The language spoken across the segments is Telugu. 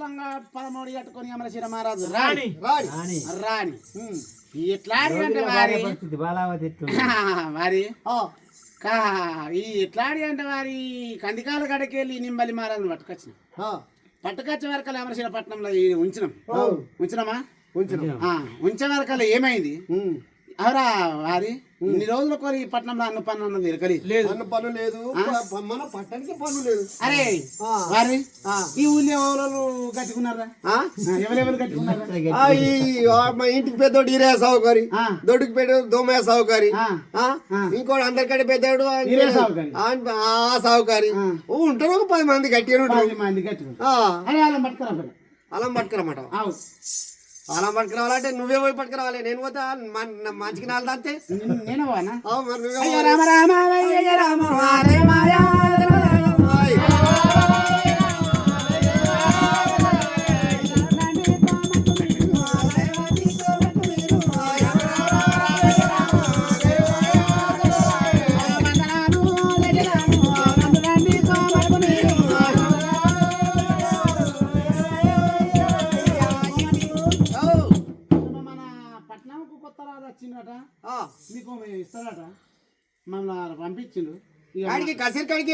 కట్టుకొని అమరశిర మహారాజు? రాణి. రాణి. రాణి. ఎట్లా అంటే వారి? వారి? ఈ ఎట్లాడి అంటే వారి? కందికాల గడకెళ్ళి నింబలి మహారాజును పట్టుకొచ్చిన. పట్టుకొచ్చే వరకల్లా అమరశిల పట్టణంలో ఉంచినాం. ఉంచినామా? ఉంచును. ఉంచే వరకల్లా ఏమైంది. అవరా వారి? ఇన్ని రోజుల కోరి ఈ పట్టణంలో అన్న పన్ను అన్నది ఎరకలి అన్న పను లేదు మన పట్టణానికి పను లేదు అరే. వారి. ఈ ఊళ్ళో ఎవరు కట్టుకున్నారా? ఎవరెవరు కట్టుకున్నారా మా ఇంటికి పెద్దోడు ఈరే సౌకరి ఆ. దొడ్డుకి పెద్ద దోమయ్య సౌకరి ఆ. ఆ? ఆ. ఇంకోటి అందరికంటే పెద్దోడు ఆ- సావుకారి. ఉంటారు ఒక పది మంది గట్టిగా ఉంటారు వాళ్ళని పట్టుకురా. అలం పట్టుకురమాట అలం పట్టుకురావాలంటే నువ్వే పోయి పట్టుకురావాలి. నేను పోతే మంచికి నాలుగు నిన్ను- నేను. రామ రామ రామ. మీకు ఇస్తాడట మమ్మల్ని పంపించిండు. ఆడికి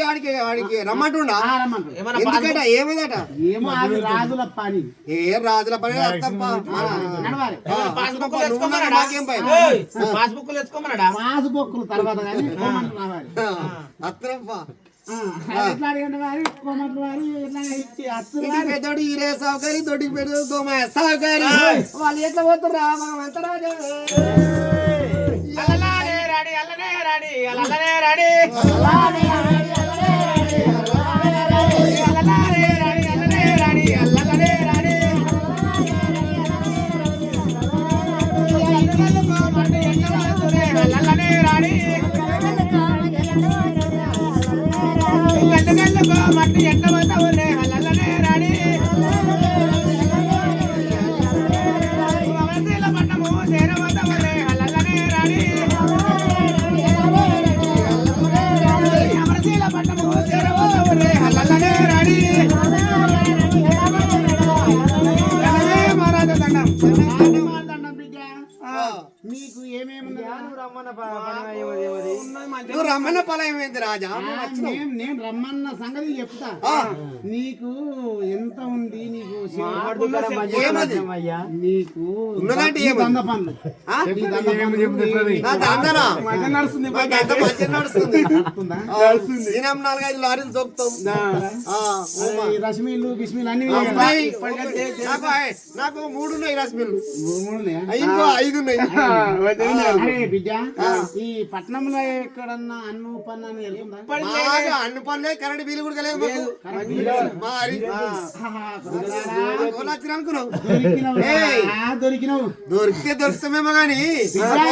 ఆడికి ఆడికి రమ్మంటుండా. ఎందుకట? ఏమిదట? ఏమో అది రాజుల పని. ఏ రాజుల పని నాకు తెచ్చుకోమన్నాడా? బొక్కులు తర్వాత కానీ పెద్దోడు ఈరే దొడ్డికి పెద్దోడు సౌకర్యం వాళ్ళు ఎట్లా మనం ఎంత రాజా? అల్లనే రాడి అల్లనే రాణి. అల్లనే రాడి నువ్వు రమ్మన్న పలయం ఏంది రాజా? నేను నేను రమ్మన్న సంగతి చెప్తా. నీకు ఎంత ఉంది నీకు. నీకు? దంద పనులు నాలుగైదు లారీలు రశ్మిలు బిస్మిలు అన్ని. నాకు నాకు మూడు ఉన్నాయి రశ్మిళ్ళు ఉన్నాయా? ఇంకో ఐదు ఉన్నాయి. బిడ్డ ఈ పట్నంలో ఎక్కడన్నా అన్ను పన్ను అని వెళ్తుందా? అన్ని పనులే కరెంట్ బిల్లు కూడా లేదు. మాకు దొరికినవు? ఏయ్. ఆ, దొరికినవు. దొరికితే దొరుకుతామేమో కానీ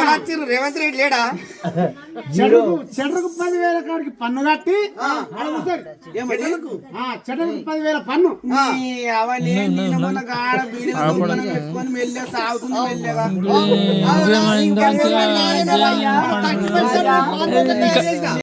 వచ్చిన రేవంత్ రెడ్డి లేడా? చెడుకు చెడుకు పదివేల కాడికి పన్ను కట్టి. ఆ, చెడుకు పదివేల పన్ను. అవన్నీ గాడ పెట్టుకొని మెల్లె సాగుతుంది మెల్లెగా 呀，呀，呀，呀，呀，呀，呀，呀，呀，呀，呀，